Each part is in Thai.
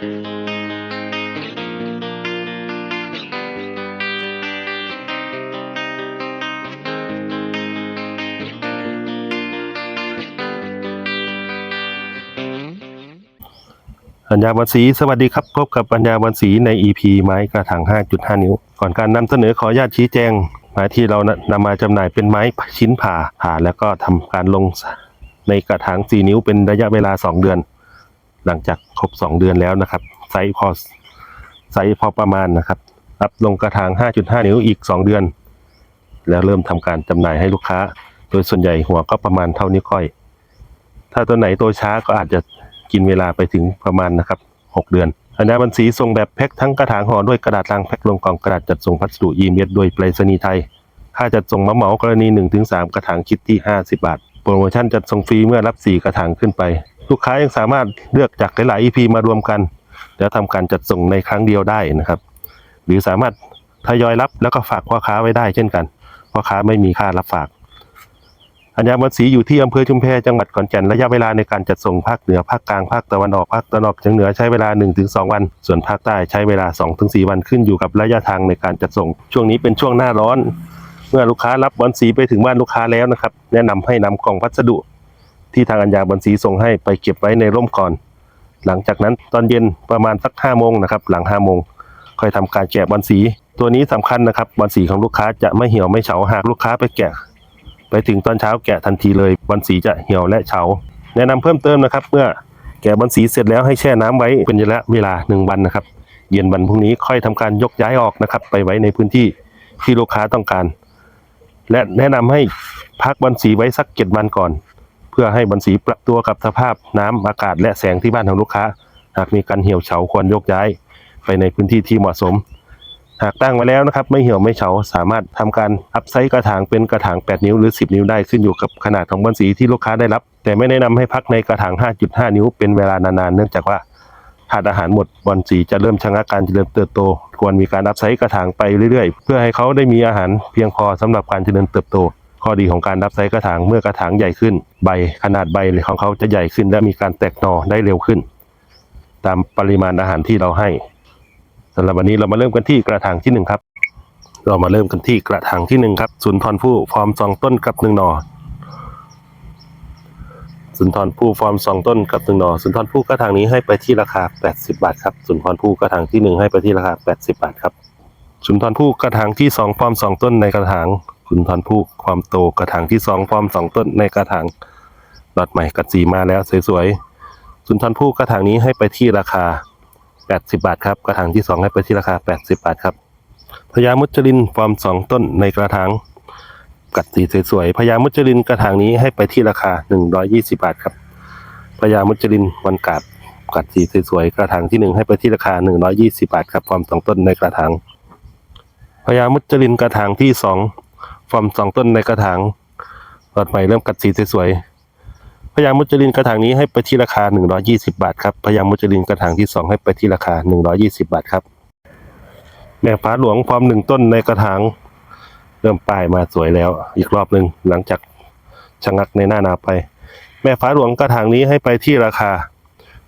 ปัญญาบันสีสวัสดีครับ พบกับปัญญาบันสีใน EP ไม้กระถาง 5.5 นิ้ว ก่อนการนำเสนอขออนุญาตชี้แจง ไม้ที่เรานำมาจำหน่ายเป็นไม้ชิ้นผ่าผ่าแล้วก็ทำการลงในกระถาง 4 นิ้วเป็นระยะเวลา 2 เดือน หลังจากครบ 2 เดือนแล้วนะครับ ไซส์พอไซส์พอประมาณนะครับ รับลงกระถาง 5.5 นิ้วอีก 2 เดือน แล้วเริ่มทำการจำหน่ายให้ลูกค้า โดยส่วนใหญ่หัวก็ประมาณเท่านิ้วก้อย ถ้าตัวไหนตัวช้าก็อาจจะกินเวลาไปถึงประมาณนะครับ 6 เดือนอัญญาบันสีส่งแบบแพ็คทั้งกระถางห่อด้วยกระดาษลังแพ็คลงกล่องกระดาษจัดส่งพัสดุอีเมลโดยไปรษณีย์ไทย ค่าจัดส่งมาเหมากรณี 1-3 กระถางคิดที่ 50 บาท โปรโมชั่นจัดส่งฟรีเมื่อรับ 4 กระถางขึ้นไป ลูกค้ายังสามารถเลือกจากหลาย ๆ EP มารวมกัน แล้วทำการจัดส่งในครั้งเดียวได้นะครับ หรือสามารถทยอยรับแล้วก็ฝากพ่อค้าไว้ได้เช่นกันพ่อค้าไม่มีค่ารับฝาก อัญญาบันสีอยู่ที่อำเภอชุมแพจังหวัดขอนแก่นระยะเวลาในการจัดส่งภาคเหนือภาคกลางภาคตะวันออกภาคตะวันออกเฉียงเหนือใช้เวลา 1-2 วัน ส่วนภาคใต้ใช้เวลา 2-4 วันขึ้นอยู่กับระยะทางในการจัดส่ง ช่วงนี้เป็นช่วงหน้าร้อน เมื่อลูกค้ารับบอลสีไปถึงบ้านลูกค้าแล้วนะครับ แนะนำให้นำกล่องพัสดุ ที่ทางอัญญาบอลสีส่งให้ไปเก็บไว้ในร่มก่อน หลังจากนั้นตอนเย็นประมาณสัก5โมงนะครับหลัง5โมงค่อยทำการแกะบอลสี ตัวนี้สำคัญนะครับบอลสีของลูกค้าจะไม่เหี่ยวไม่เฉาหากลูกค้าไปแกะ ไปถึงตอนเช้าแกะทันทีเลยบอลสีจะเหี่ยวและเฉา แนะนำเพิ่มเติมนะครับ เมื่อแกะบอลสีเสร็จแล้วให้แช่น้ำไว้เป็นระยะเวลาหนึ่งวันนะครับ เย็นวันพรุ่งนี้ค่อยทำการยกย้ายออกนะครับไปไว้ในพื้นที่ที่ลูกค้าต้องการ และแนะนำให้พักบอลสีไว้สักเจ็ดวันก่อน เพื่อให้บอลสีปรับตัวกับสภาพน้ำอากาศและแสงที่บ้านของลูกค้า หากมีการเหี่ยวเฉาควรยกย้าย ไปในพื้นที่ที่เหมาะสม หากตั้งไว้แล้วนะครับ ไม่เหี่ยวไม่เฉาสามารถทำการอัพไซส์กระถางเป็นกระถาง 8 นิ้วหรือ 10 นิ้วได้ขึ้นอยู่กับขนาดของบอลสีที่ลูกค้าได้รับ แต่ไม่แนะนำให้พักในกระถาง 5.5 นิ้วเป็นเวลานานๆเนื่องจากว่าขาดอาหารหมดบอลสีจะเริ่มชะงักการเจริญเติบโต ควรมีการอัพไซส์กระถางไปเรื่อยๆ เพื่อให้เขาได้มีอาหารเพียงพอสำหรับการเจริญเติบโต ข้อดีของการอัพไซส์กระถางเมื่อกระถางใหญ่ขึ้น ใบขนาดใบของเขาจะใหญ่ขึ้น และมีการแตกหน่อได้เร็วขึ้น ตามปริมาณอาหารที่เราให้สำหรับวันนี้เรามาเริ่มกันที่กระถางที่หนึ่งครับ เรามาเริ่มกันที่กระถางที่หนึ่งครับสุนทรภู่ฟอร์มสองต้นกับหนึ่งหน่อสุนทรภู่ฟอร์มสองต้นกับหนึ่งหน่อสุนทรภู่กระถางนี้ให้ไปที่ราคา 80 บาทครับสุนทรภู่กระถางที่หนึ่งให้ไปที่ราคา 80 บาทครับสุนทรภู่กระถางที่สองฟอร์มสองต้นในกระถาง สุนทรภู่ความโตกระถางที่สองฟอร์มสองต้นในกระถางหลอดใหม่กัดสีมาแล้วสวยๆสุนทรภู่กระถางนี้ให้ไปที่ราคา 80 บาทครับกระถางที่สองให้ไปที่ราคา 80 บาทครับพญามุจลินฟอร์มสองต้นในกระถางกัดสีสวยๆพญามุจลินกระถางนี้ให้ไปที่ราคา 120 บาทครับพญามุจลินวันกาดกัดสีสวยๆกระถางที่หนึ่งให้ไปที่ราคา 120 บาทครับฟอร์มสองต้นในกระถางพญามุจลินกระถางที่สอง ฟอร์มสองต้นในกระถางหลอดใหม่เริ่มกัดสีสวยๆพญามุจลินกระถางนี้ให้ไปที่ราคา 120 บาทครับพญามุจลินกระถางที่สองให้ไปที่ราคา 120 บาทครับแม่ฟ้าหลวงพร้อมหนึ่งต้นในกระถาง เริ่มป้ายมาสวยแล้ว อีกรอบหนึ่งหลังจากชะงักในหน้านาไป แม่ฟ้าหลวงกระถางนี้ให้ไปที่ราคา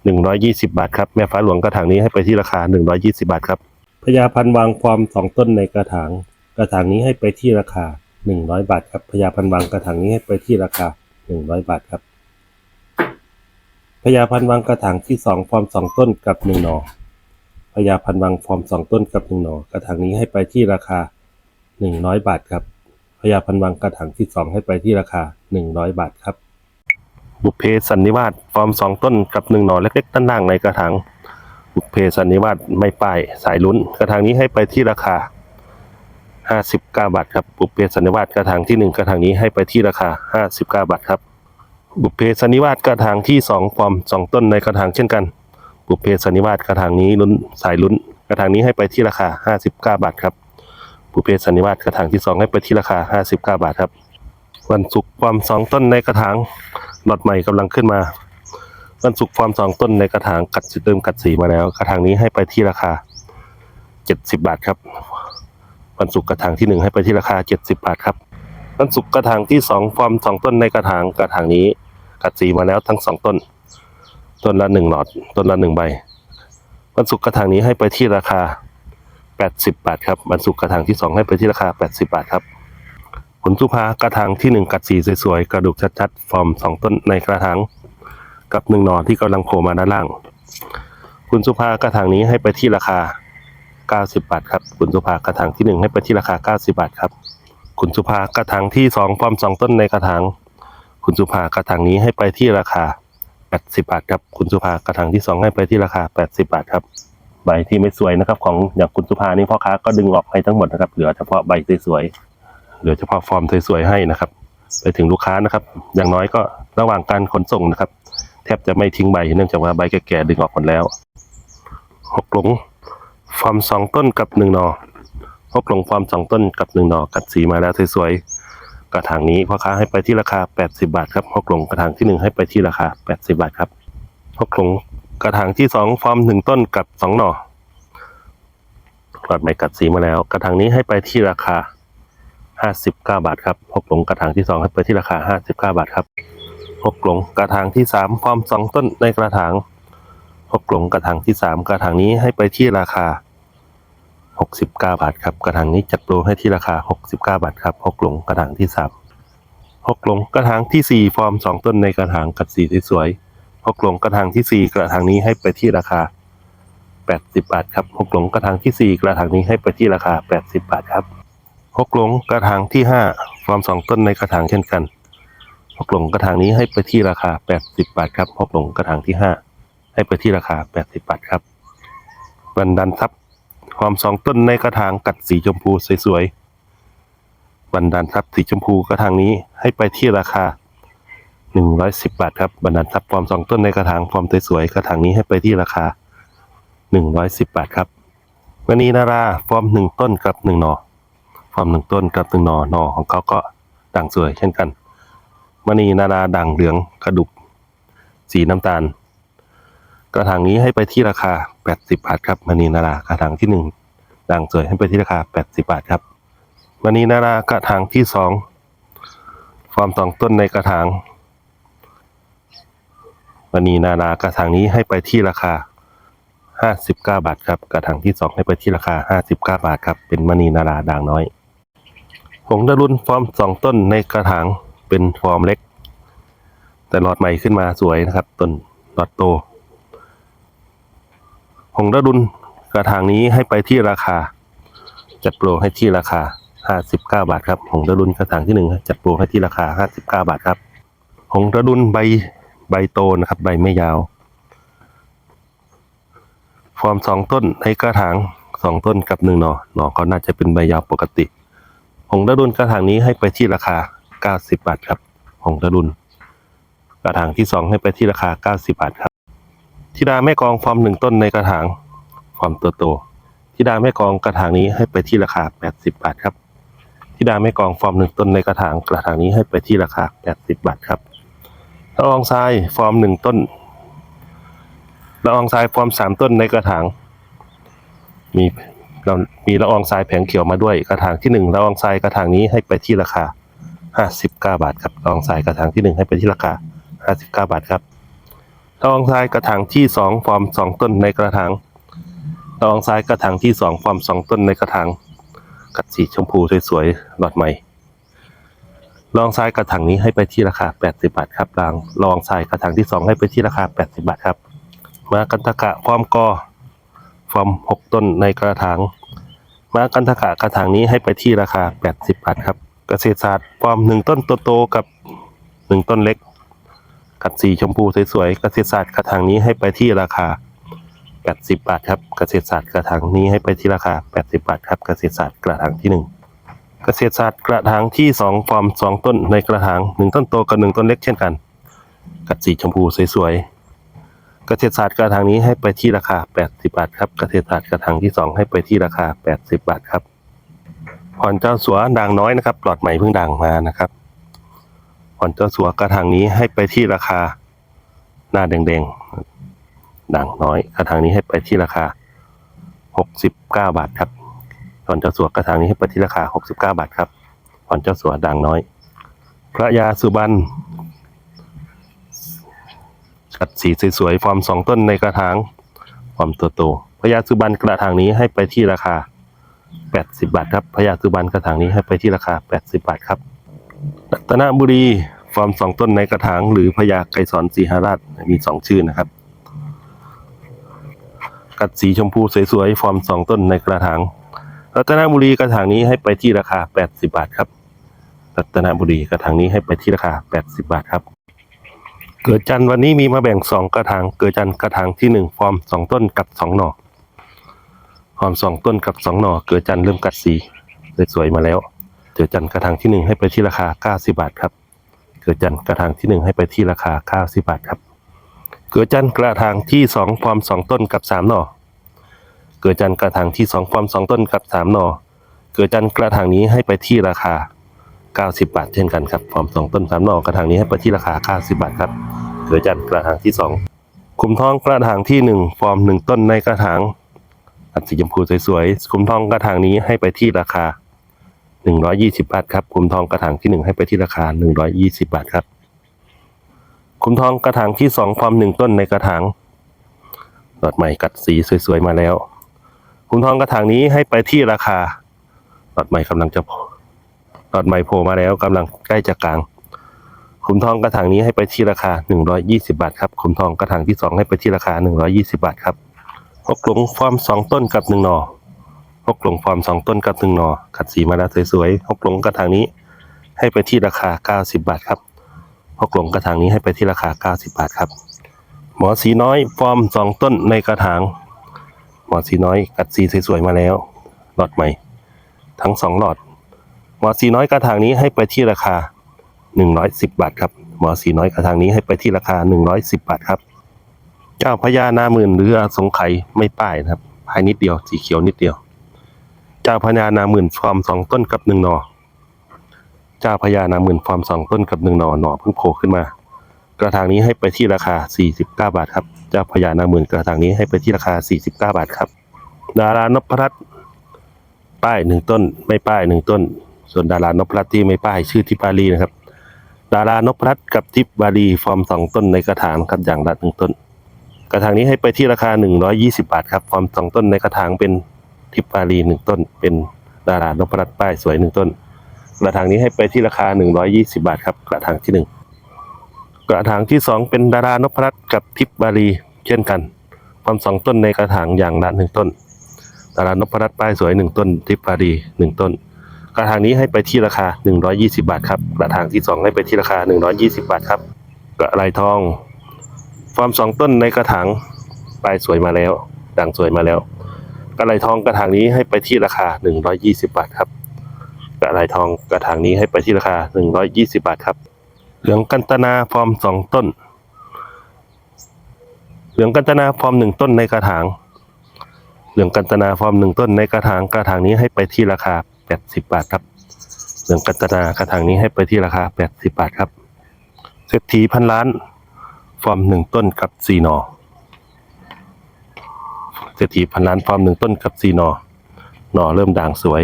120 บาทครับแม่ฟ้าหลวงกระถางนี้ให้ไปที่ราคา 120 บาทครับพญาพันวางฟอร์มสองต้นในกระถาง กระถางนี้ให้ไปที่ราคา 100 บาทครับพญาพันวางกระถางนี้ให้ไปที่ราคา 100 บาทครับพญาพันวางกระถางที่สองฟอร์มสองต้นกับหนึ่งหน่อพญาพันวังฟอร์มสองต้นกับหนึ่งหน่อกระถางนี้ให้ไปที่ราคาหนึ่งร้อยบาทครับพญาพันวังกระถางที่สองให้ไปที่ราคาหนึ่งร้อยบาทครับ บุพเพสันนิวาสฟอร์มสองต้นกับหนึ่งหน่อเล็กๆด้านล่างในกระถางบุพเพสันนิวาสไม่ป้ายสายลุ้น กระถางนี้ให้ไปที่ราคา ห้าสิบาทครับ บุพเพสันนิวาสกระถางที่หนึ่งกระถางนี้ให้ไปที่ราคาห้าสิบาทครับ บุพเพสันนิวาสกระถางที่สองฟอร์มสองต้นในกระถางเช่นกัน บุพเพสันนิวาสกระถางนี้ลุ้นสายลุ้น กระถางนี้ให้ไปที่ราคา 59 บาทครับ บุพเพสันนิวาสกระถางที่ 2 ให้ไปที่ราคา 59 บาทครับ วันศุกร์ความสองต้นในกระถางหลอดใหม่กำลังขึ้นมา วันศุกร์ความสองต้นในกระถางกัดสีเติมกัดสีมาแล้ว กระถางนี้ให้ไปที่ราคา 70 บาทครับ วันศุกกระถางที่ 1 ให้ไปที่ราคา 70 บาทครับวันศุกกระถางที่ 2 ฟอร์มสองต้นในกระถางกระถางนี้กัดสีมาแล้วทั้งสองต้น ต้นละหนึ่งหลอด ต้นละหนึ่งใบวันศุกกระถางนี้ให้ไปที่ราคา 80 บาทครับวันศุกกระถางที่ 2 ให้ไปที่ราคา 80 บาทครับผลสุภากระถางที่ 1 กัดสีสวยๆกระดูกชัดๆฟอร์ม 2 ต้นในกระถางกับหนึ่งหนอที่กำลังโผล่มาด้านล่าง คุณสุภากระถางนี้ให้ไปที่ราคา 90 บาทครับคุณสุภากระถางที่ 1 ให้ไปที่ราคา 90 บาทครับคุณสุภากระถางที่2ฟอร์ม2ต้นในกระถางคุณสุภากระถางนี้ให้ไปที่ราคา 80 บาทครับคุณสุภากระถางที่ 2 ให้ไปที่ราคา 80 บาทครับใบที่ไม่สวยนะครับ ของอย่างคุณสุภานี่พ่อค้าก็ดึงออกให้ทั้งหมดนะครับเหลือเฉพาะใบสวยๆเหลือเฉพาะฟอร์มสวยๆให้นะครับ ไปถึงลูกค้านะครับ อย่างน้อยก็ระหว่างการขนส่งนะครับ แทบจะไม่ทิ้งใบเนื่องจากว่าใบแก่ๆดึงออกหมดแล้วหกหลง ฟอร์มสองต้นกับหนึ่งหนอหกหลงฟอร์มสองต้นกับหนึ่งหนอกัดสีมาแล้วสวยๆกระถางนี้พ่อค้าให้ไปที่ราคา 80 บาทครับหกหลงกระถางที่หนึ่งให้ไปที่ราคา 80 บาทครับหกหลงกระถางที่สองฟอร์มหนึ่งต้นกับสองหน่อหลอดไม้กัดสีมาแล้ว กระถางนี้ให้ไปที่ราคา 59 บาทครับหกหลงกระถางที่สองให้ไปที่ราคา 59 บาทครับหกหลงกระถางที่สามฟอร์มสองต้นในกระถาง หกหลงกระถางที่สามกระถางนี้ให้ไปที่ราคา 69 บาทครับ กระถางนี้จัดโปรให้ที่ราคา 69 บาทครับหกหลงกระถางที่สามหกหลงกระถางที่สี่ฟอร์มสองต้นในกระถางกัดสีสวยๆหกหลงกระถางที่สี่กระถางนี้ให้ไปที่ราคา 80 บาทครับหกหลงกระถางที่สี่กระถางนี้ให้ไปที่ราคา 80 บาทครับหกหลงกระถางที่ห้าฟอร์มสองต้นในกระถางเช่นกันหกหลงกระถางนี้ให้ไปที่ราคา 80 บาทครับหกหลงกระถางที่ห้า ให้ไปที่ราคา 80 บาทครับบันดันทับความสองต้นในกระถางกัดสีชมพูสวยๆบันดาลทับสีชมพูกระถางนี้ให้ไปที่ราคา 110 บาทครับบันดาลทับฟอร์มสองต้นในกระถางฟอร์มสวยๆกระถางนี้ให้ไปที่ราคา 110 บาทครับวันนี้นาราฟอร์มหนึ่งต้นกับหนึ่งหนอฟอร์มหนึ่งต้นกับหนึ่งหนอหนอของเขาก็ด่างสวยเช่นกันมณีนาราด่างเหลืองกระดุกสีน้ำตาล กระถางนี้ให้ไปที่ราคา 80 บาทครับมณีนารากระถางที่หนึ่งด่างสวยให้ไปที่ราคา 80 บาทครับมณีนารากระถางที่สองฟอร์มสองต้นในกระถางมณีนารากระถางนี้ให้ไปที่ราคา 59 บาทครับกระถางที่สองให้ไปที่ราคา 59 บาทครับเป็นมณีนาราด่างน้อยหงดารุนฟอร์มสองต้นในกระถางเป็นฟอร์มเล็ก แต่หลอดใหม่ขึ้นมาสวยนะครับต้นหลอดโต หงส์ดารุนกระถางนี้ให้ไปที่ราคา จัดโปรให้ที่ราคา 59 บาทครับหงส์ดารุนกระถางที่หนึ่งจัดโปรให้ที่ราคา 59 บาทครับหงส์ดารุนใบใบโตนะครับใบไม่ยาว ฟอร์มสองต้นในกระถางสองต้นกับหนึ่งหนอหนอก็น่าจะเป็นใบยาวปกติหงส์ดารุนกระถางนี้ให้ไปที่ราคา 90 บาทครับหงส์ดารุนกระถางที่สองให้ไปที่ราคา 90 บาทครับ ธิดาแม่กองฟอร์มหนึ่งต้นในกระถางฟอร์มตัวโตธิดาแม่กองกระถางนี้ให้ไปที่ราคา 80 บาทครับธิดาแม่กองฟอร์มหนึ่งต้นในกระถางกระถางนี้ให้ไปที่ราคา 80 บาทครับละอองทรายฟอร์มหนึ่งต้นละอองทรายฟอร์มสามต้นในกระถาง มีเรามีละอองทรายแผงเขียวมาด้วยกระถางที่หนึ่งละอองทรายกระถางนี้ให้ไปที่ราคา 59 บาทครับละอองทรายกระถางที่หนึ่งให้ไปที่ราคา 59 บาทครับ ลองทรายกระถางที่สองฟอร์มสองต้นในกระถางลองทรายกระถางที่สองฟอร์มสองต้นในกระถางกัดสีชมพูสวยๆหลอดใหม่ ลองทรายกระถางนี้ให้ไปที่ราคา 80 บาทครับรางลองทรายกระถางที่สองให้ไปที่ราคา 80 บาทครับ มากันตะกะฟอร์มกอฟอร์มหกต้นในกระถางมากันตะกะกระถางนี้ให้ไปที่ราคา 80 บาทครับ เกษตรศาสตร์ฟอร์มหนึ่งต้นโตๆกับหนึ่งต้นเล็ก กัดสีชมพูสวยๆเกษตรศาสตร์กระถางนี้ให้ไปที่ราคา 80 บาทครับเกษตรศาสตร์กระถางนี้ให้ไปที่ราคา 80 บาทครับเกษตรศาสตร์กระถางที่ 1เกษตรศาสตร์กระถางที่ 2 ฟอร์ม 2 ต้นในกระถาง 1 ต้นโตกับ 1 ต้นเล็กเช่นกัน กัดสีชมพูสวยๆ เกษตรศาสตร์กระถางนี้ให้ไปที่ราคา 80 บาทครับ เกษตรศาสตร์กระถางที่ 2 ให้ไปที่ราคา 80 บาทครับผ่อนเจ้าสัวด่างน้อยนะครับ ปลอดใหม่เพิ่งด่างมานะครับ อนเจ้าสัวกระถางนี้ให้ไปที่ราคา หน้าแดงๆด่างน้อยกระถางนี้ให้ไปที่ราคา 69 บาทครับผ่อนเจ้าสัวกระถางนี้ให้ไปที่ราคา 69 บาทครับผ่อนเจ้าสัวด่างน้อย พระยาสุบรรณกัดสีสวยๆฟอร์มสองต้นในกระถางฟอร์มตัวโตพญาสุบันกระถางนี้ให้ไปที่ราคา 80 บาทครับพญาสุบันกระถางนี้ให้ไปที่ราคา 80 บาทครับ รัตนบุรีฟอร์มสองต้นในกระถางหรือพญาไกรสอนสีหราชมีสองชื่อนะครับ กัดสีชมพูสวยๆฟอร์มสองต้นในกระถาง รัตนบุรีกระถางนี้ให้ไปที่ราคา 80 บาทครับ รัตนบุรีกระถางนี้ให้ไปที่ราคา 80 บาทครับ เกิดจันทร์วันนี้มีมาแบ่งสองกระถาง เกิดจันทร์กระถางที่หนึ่งฟอร์มสองต้นกับสองหน่อ ฟอร์มสองต้นกับสองหน่อ เกิดจันทร์เริ่มกัดสีสวยๆมาแล้ว เกิดจันทร์กระถางที่หนึ่งให้ไปที่ราคา 90 บาทครับ เกิดจันทร์กระถางที่หนึ่งให้ไปที่ราคา 90 บาทครับ เกิดจันทร์กระถางที่สองฟอมสองต้นกับสามหน่อ เกิดจันทร์กระถางที่สองฟอมสองต้นกับสามหน่อ เกิดจันทร์กระถางนี้ให้ไปที่ราคา 90 บาท เช่นกันครับฟอร์มสองต้นสามหน่อกระถางนี้ให้ไปที่ราคา 90 บาทครับ เกิดจันทร์กระถางที่สองคุมทองกระถางที่หนึ่งฟอร์มหนึ่งต้นในกระถางอัดสีชมพูสวยๆคุมทองกระถางนี้ให้ไปที่ราคา 120 บาทครับคุมทองกระถางที่หนึ่งให้ไปที่ราคา 120 บาทครับ คุมทองกระถางที่สองฟอร์มหนึ่งต้นในกระถางหลอดใหม่กัดสีสวยๆมาแล้ว คุมทองกระถางนี้ให้ไปที่ราคาหลอดใหม่กำลังจะโผล่หลอดใหม่โผล่มาแล้วกำลังใกล้จะกลาง คุมทองกระถางนี้ให้ไปที่ราคา 120 บาทครับ คุมทองกระถางที่สองให้ไปที่ราคา 120 บาทครับหกหลงฟอร์มสองต้นกับหนึ่งหน่อ หกหลงฟอร์มสองต้นกับหนึ่งหน่อขัดสีมาแล้วสวยๆหกหลงกระถางนี้ให้ไปที่ราคา 90 บาทครับหกหลงกระถางนี้ให้ไปที่ราคา 90 บาทครับ หมอสีน้อยฟอร์มสองต้นในกระถาง หมอสีน้อยกัดสีสวยๆมาแล้วหลอดใหม่ ทั้งสองหลอด หมอสีน้อยกระถางนี้ให้ไปที่ราคา 110 บาทครับหมอสีน้อยกระถางนี้ให้ไปที่ราคา 110 บาทครับเจ้าพญานาหมื่นหรือสงไขยไม่ป้ายนะครับภายนิดเดียวสีเขียวนิดเดียว เจ้าพญานาหมื่นฟอร์มสองต้นกับหนึ่งหนอ เจ้าพญานาหมื่นฟอร์มสองต้นกับหนึ่งหนอหนอเพิ่งโผล่ขึ้นมา กระถางนี้ให้ไปที่ราคา 49 บาทครับ เจ้าพญานาหมื่นกระถางนี้ให้ไปที่ราคา 49 บาทครับ ดารานพรัตน์ป้ายหนึ่งต้น ไม่ป้ายหนึ่งต้น ส่วนดารานพรัตน์ที่ไม่ป้ายชื่อทิปารีนะครับ ดารานพรัตน์กับทิปบารีฟอร์มสองต้นในกระถางครับอย่างละหนึ่งต้น กระถางนี้ให้ไปที่ราคา 120 บาทครับ ฟอร์มสองต้นในกระถางเป็น ทิปบารีหนึ่งต้น เป็นดารานพรัตน์ป้ายสวยหนึ่งต้น กระถางนี้ให้ไปที่ราคา 120 บาทครับ กระถางที่หนึ่งกระถางที่สองเป็นดารานพรัตน์กับทิพย์บาลีเช่นกัน ความสองต้นในกระถางอย่างละหนึ่งต้น ดารานพรัตน์ป้ายสวยหนึ่งต้น ทิพย์บาลีหนึ่งต้น กระถางนี้ให้ไปที่ราคา 120 บาทครับ กระถางที่สองให้ไปที่ราคา 120 บาทครับ กระไรทองฟอร์มสองต้นในกระถางป้ายสวยมาแล้วด่างสวยมาแล้ว กระไรทองกระถางนี้ให้ไปที่ราคา 120 บาทครับกระไรทองกระถางนี้ให้ไปที่ราคา 120 บาทครับ เหลืองกันตนาฟอร์มสองต้น เหลืองกันตนาฟอร์มหนึ่งต้นในกระถาง เหลืองกันตนาฟอร์มหนึ่งต้นในกระถาง กระถางนี้ให้ไปที่ราคา 80 บาทครับ เหลืองกันตนากระถางนี้ให้ไปที่ราคา 80 บาทครับ เศรษฐีพันล้าน ฟอร์มหนึ่งต้นกับสี่หนอ ศรษฐีพันล้านฟอร์มหนึ่งต้นกับสี่หนอหน่อเริ่มด่างสวย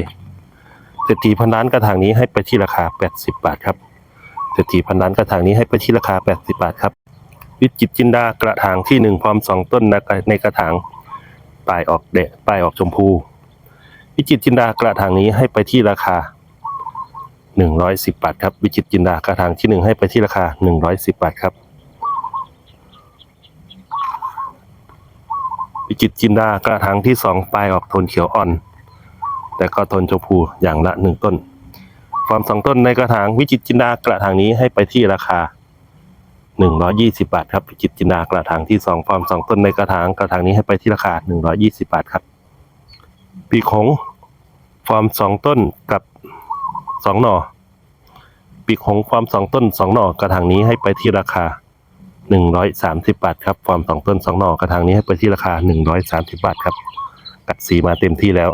เศรษฐีพันล้านกระถางนี้ให้ไปที่ราคา 80 บาทครับเศรษฐีพันล้านกระถางนี้ให้ไปที่ราคา 80 บาทครับ วิจิตจินดากระถางที่หนึ่งพร้อมสองต้นในกระในกระถางปลายออกเดะปลายออกชมพู วิจิตจินดากระถางนี้ให้ไปที่ราคา 110 บาทครับ วิจิตจินดากระถางที่หนึ่งให้ไปที่ราคา 110 บาทครับ วิจิตจินดากระถางที่สองปลายออกโทนเขียวอ่อน แต่ก็โทนชมพูอย่างละหนึ่งต้น ฟอร์มสองต้นในกระถางวิจิตจินดากระถางนี้ให้ไปที่ราคา 120 บาทครับวิจิตจินดากระถางที่สองฟอร์มสองต้นในกระถางกระถางนี้ให้ไปที่ราคา 120 บาทครับปีกหงส์ฟอร์มสองต้นกับสองหน่อปีกหงส์ฟอร์มสองต้นสองหน่อกระถางนี้ให้ไปที่ราคา 130 บาทครับ ฟอร์มสองต้นสองหน่อกระถางนี้ให้ไปที่ราคา 130 บาทครับ กัดสีมาเต็มที่แล้ว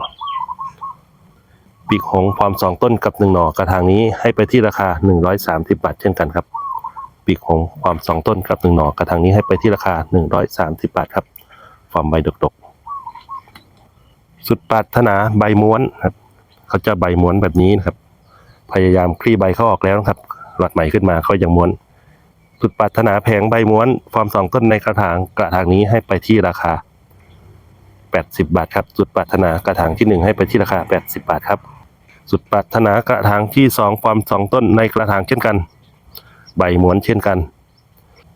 ปีกหงส์พร้อมสองต้นกับหนึ่งหน่อกระถางนี้ให้ไปที่ราคา 130 บาทเช่นกันครับ ปีกหงส์พร้อมสองต้นกับหนึ่งหน่อกระถางนี้ให้ไปที่ราคา 130 บาทครับ ฟอร์มใบดกๆ สุดปรารถนาใบม้วนครับ เขาจะใบม้วนแบบนี้นะครับ พยายามคลี่ใบเขาออกแล้วนะครับ หลอดใหม่ขึ้นมาเขายังม้วน สุดปรารถนาแผงใบม้วน ฟอร์มสองต้นในกระถางกระถางนี้ให้ไปที่ราคา 80 บาทครับ สุดปรารถนากระถางที่หนึ่งให้ไปที่ราคา 80 บาทครับ สุดปรารถนากระถางที่สองความสองต้นในกระถางเช่นกัน ใบหมวนเช่นกัน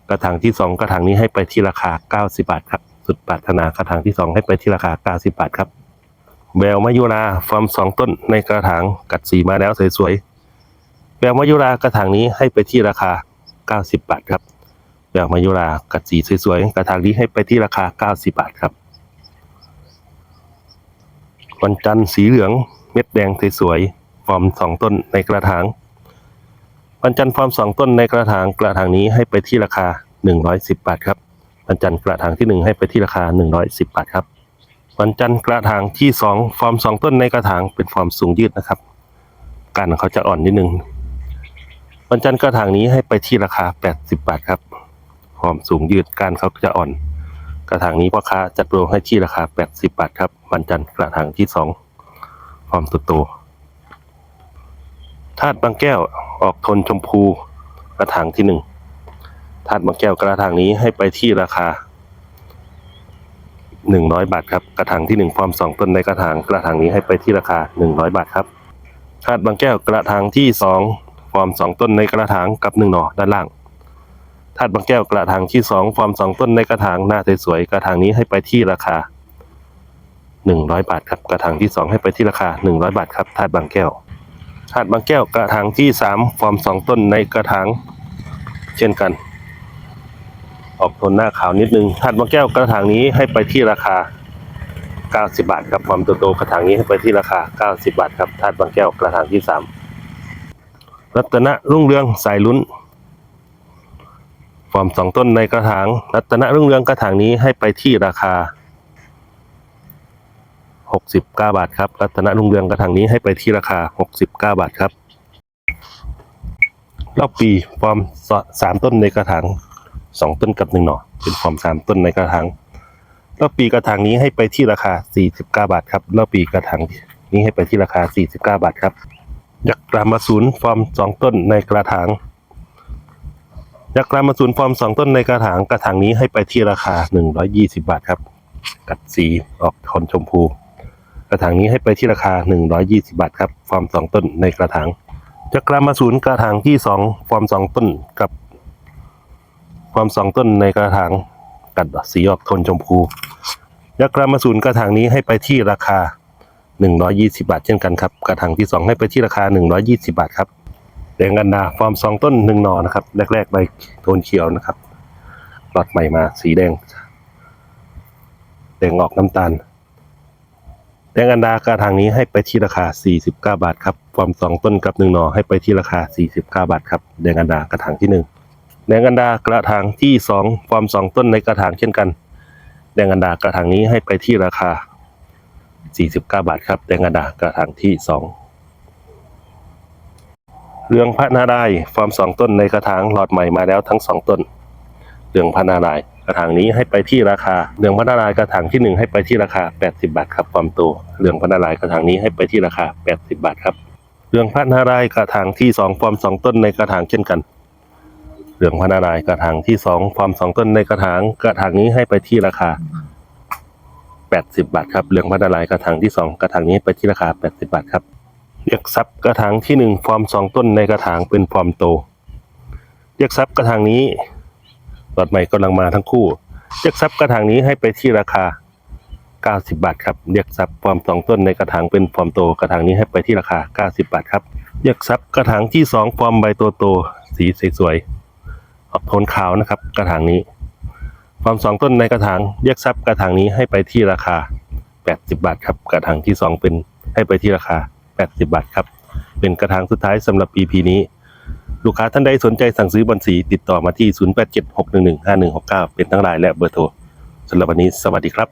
กระถางที่สองกระถางนี้ให้ไปที่ราคา 90 บาทครับ สุดปรารถนากระถางที่สองให้ไปที่ราคา 90 บาทครับแววมายุราฟอร์มสองต้นในกระถางกัดสีมาแล้วสวยๆแววมายุรากระถางนี้ให้ไปที่ราคา 90 บาทครับแววมายุรากัดสีสวยๆกระถางนี้ให้ไปที่ราคา 90 บาทครับ วันจันทร์สีเหลืองเม็ดแดงสวยๆฟอร์มสองต้นในกระถาง วันจันทร์ฟอร์มสองต้นในกระถางกระถางนี้ให้ไปที่ราคา 110 บาทครับวันจันทร์กระถางที่หนึ่งให้ไปที่ราคา 110 บาทครับวันจันทร์กระถางที่สองฟอร์มสองต้นในกระถางเป็นฟอร์มสูงยืดนะครับการของเขาจะอ่อนนิดนึง วันจันทร์กระถางนี้ให้ไปที่ราคา 80 บาทครับฟอร์มสูงยืดการเขาจะอ่อน กระถางนี้พ่อค้าจัดโปรให้ที่ราคา 80 บาทครับ วันจันทร์กระถางที่สองพร้อมตัวโตธาตุบางแก้วออกทนชมพู กระถางที่หนึ่งธาตุบางแก้วกระถางนี้ให้ไปที่ราคา 100 บาทครับ กระถางที่หนึ่งพร้อมสองต้นในกระถาง กระถางนี้ให้ไปที่ราคา 100 บาทครับธาตุบางแก้วกระถางที่สอง ฟอร์มสองต้นในกระถางกับหนึ่งหน่อด้านล่างธาตุบางแก้วกระถางที่สองฟอร์มสองต้นในกระถางหน้าสวยๆกระถางนี้ให้ไปที่ราคาหนึ่งร้อยบาทครับกระถางที่สองให้ไปที่ราคาหนึ่งร้อยบาทครับธาตุบางแก้วธาตุบางแก้วกระถางที่สามฟอร์มสองต้นในกระถางเช่นกัน ออกโทนหน้าขาวนิดนึงธาตุบางแก้วกระถางนี้ให้ไปที่ราคา90 บาทครับความโตๆกระถางนี้ให้ไปที่ราคา 90 บาทครับธาตุบางแก้วกระถางที่สาม รัตนรุ่งเรืองสายลุ้น ฟอร์มสองต้นในกระถาง รัตนรุ่งเรืองกระถางนี้ให้ไปที่ราคา 69 บาทครับ รัตนรุ่งเรืองกระถางนี้ให้ไปที่ราคา 69 บาทครับรอบปีฟอร์มสามต้นในกระถางสองต้นกับหนึ่งหน่อเป็นฟอร์มสามต้นในกระถางรอบปีกระถางนี้ให้ไปที่ราคา 49 บาทครับรอบปีกระถางนี้ให้ไปที่ราคา 49 บาทครับ ยักษ์รามาศูนย์ฟอร์มสองต้นในกระถางยักษ์รามาศูนย์ฟอร์มสองต้นในกระถางกระถางนี้ให้ไปที่ราคา120บาทครับ กัดสีออกทนชมพู กระถางนี้ให้ไปที่ราคา120บาทครับ ฟอร์มสองต้นในกระถางยักษ์รามาศูนย์กระถางที่สองฟอร์มสองต้นกับฟอร์มสองต้นในกระถางกัดสีออกโทนชมพูยักษ์รามาศูนย์กระถางนี้ให้ไปที่ราคา 120 บาทเช่นกันครับ กระถางที่สองให้ไปที่ราคา 120 บาทครับแดงกันดาฟอร์มสองต้นหนึ่งหนอนะครับ แรกๆใบโทนเขียวนะครับหลอดใหม่มาสีแดง แดงออกน้ำตาล แดงกันดากระถางนี้ให้ไปที่ราคา 49 บาทครับฟอร์มสองต้นกับหนึ่งหนอให้ไปที่ราคา 49 บาทครับแดงกันดากระถางที่หนึ่งแดงกันดากระถางที่สองฟอร์มสองต้นในกระถางเช่นกัน แดงกันดากระถางนี้ให้ไปที่ราคา 49 บาทครับแดงกันดากระถางที่สองเรื่องพระนารายฟอร์มสองต้นในกระถางหลอดใหม่มาแล้วทั้งสองต้น เรื่องพระนารายกระถางนี้ให้ไปที่ราคา เรื่องพระนารายกระถางที่หนึ่งให้ไปที่ราคา 80 บาทครับฟอร์มโตเรื่องพระนารายกระถางนี้ให้ไปที่ราคา 80 บาทครับ เรื่องพระนารายกระถางที่สองฟอร์มสองต้นในกระถางเช่นกันเรืองพระนารายกระถางที่สองฟอร์มสองต้นในกระถางกระถางนี้ให้ไปที่ราคา 80 บาทครับเรื่องพระนารายกระถางที่สองกระถางนี้ไปที่ราคา 80 บาทครับเรียกซับกระถางที่หนึ่งฟอร์มสองต้นในกระถางเป็นฟอร์มโตเรียกซับกระถางนี้หลอดใหม่กำลังมาทั้งคู่เรียกซับกระถางนี้ให้ไปที่ราคา90 บาทครับเรียกซับฟอร์มสองต้นในกระถางเป็นฟอร์มโต กระถางนี้ให้ไปที่ราคา 90 บาทครับเรียกซับกระถางที่สองฟอร์มใบโตโตๆสีสวยๆออกโทนขาวนะครับ กระถางนี้ ฟอร์มสองต้นในกระถางเรียกรับกระถางนี้ให้ไปที่ราคา 80 บาทครับ กระถางที่สองเป็นให้ไปที่ราคา 80 บาทครับ เป็นกระถางสุดท้ายสำหรับ EP นี้ ลูกค้าท่านใดสนใจสั่งซื้อบอลสีติดต่อมาที่ 0876115169 เป็นทั้งรายและเบอร์โทรสำหรับวันนี้สวัสดีครับ